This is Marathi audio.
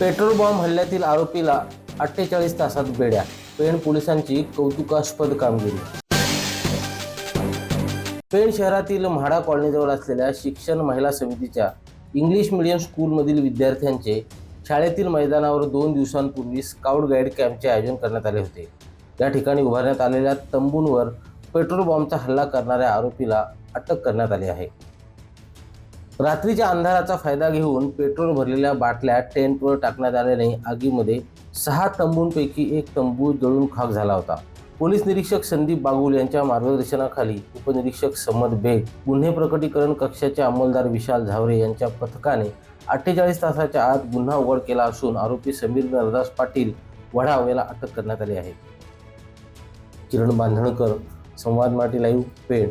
पेट्रोल बॉम्ब हल्ल्यातील आरोपीला अठ्ठेचाळीस तासात बेड्या पेण पोलिसांची कौतुकास्पद कामगिरी. पेण शहरातील म्हाडा कॉलनीजवळ असलेल्या शिक्षण महिला समितीच्या इंग्लिश मीडियम स्कूलमधील विद्यार्थ्यांचे शाळेतील मैदानावर दोन दिवसांपूर्वी स्काउट गाईड कॅम्पचे आयोजन करण्यात आले होते. या ठिकाणी उभारण्यात आलेल्या तंबूंवर पेट्रोल बॉम्बचा हल्ला करणाऱ्या आरोपीला अटक करण्यात आली आहे. रात्रीच्या अंधाराचा फायदा घेऊन पेट्रोल भरलेल्या बाटल्या टेंटवर टाकण्यात आल्याने आगीमध्ये सहा तंबूंपैकी एक तंबू जळून खाक झाला होता. पोलीस निरीक्षक संदीप बागुल यांच्या मार्गदर्शनाखाली उपनिरीक्षक समद बेग गुन्हे प्रकटीकरण कक्षाचे अंमलदार विशाल झावरे यांच्या पथकाने अठ्ठेचाळीस तासाच्या आत गुन्हा उघड केला असून आरोपी समीर नरदास पाटील वढाव याला अटक करण्यात आली आहे. किरण बांधणकर संवाद माटी लाईव्ह पेण.